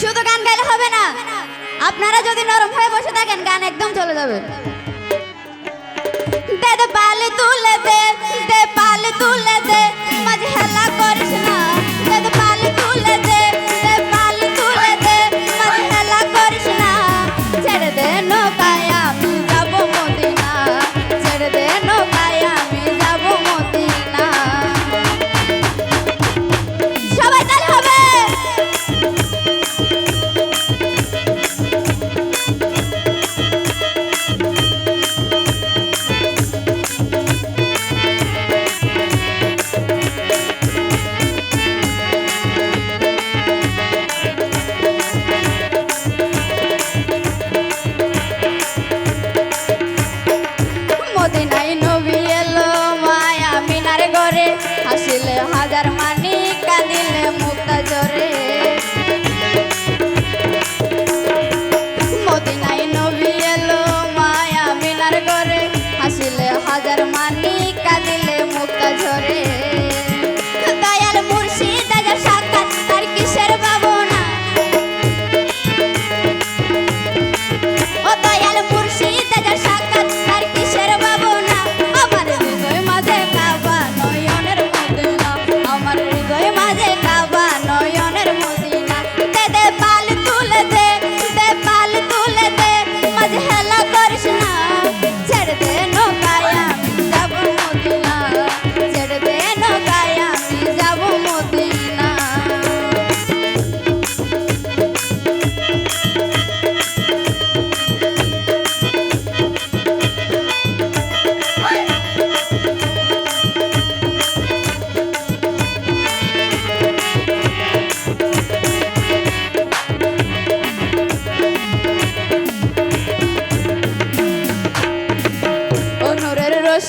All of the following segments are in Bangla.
শুধু গান গাইলে হবে না, আপনারা যদি নরম হয়ে বসে থাকেন, গান একদম চলে যাবে। দাদা বালে তুলে দে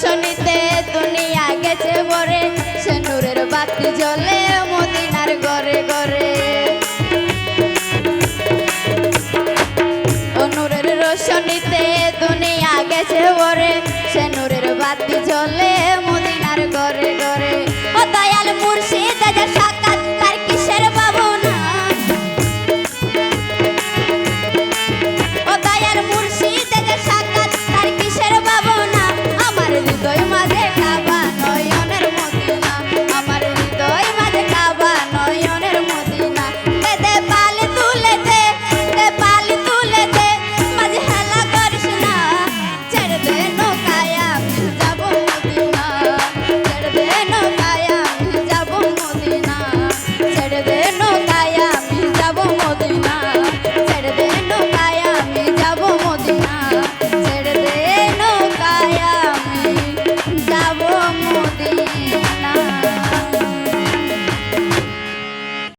দর্শনীতে দুনিয়া গেছে বরে সে নূরের বাতি জ্বলে মদিনার গরে গরে নূরের রোশনীতে দুনিয়া গেছে বরে সে নূরের বাতি জ্বলে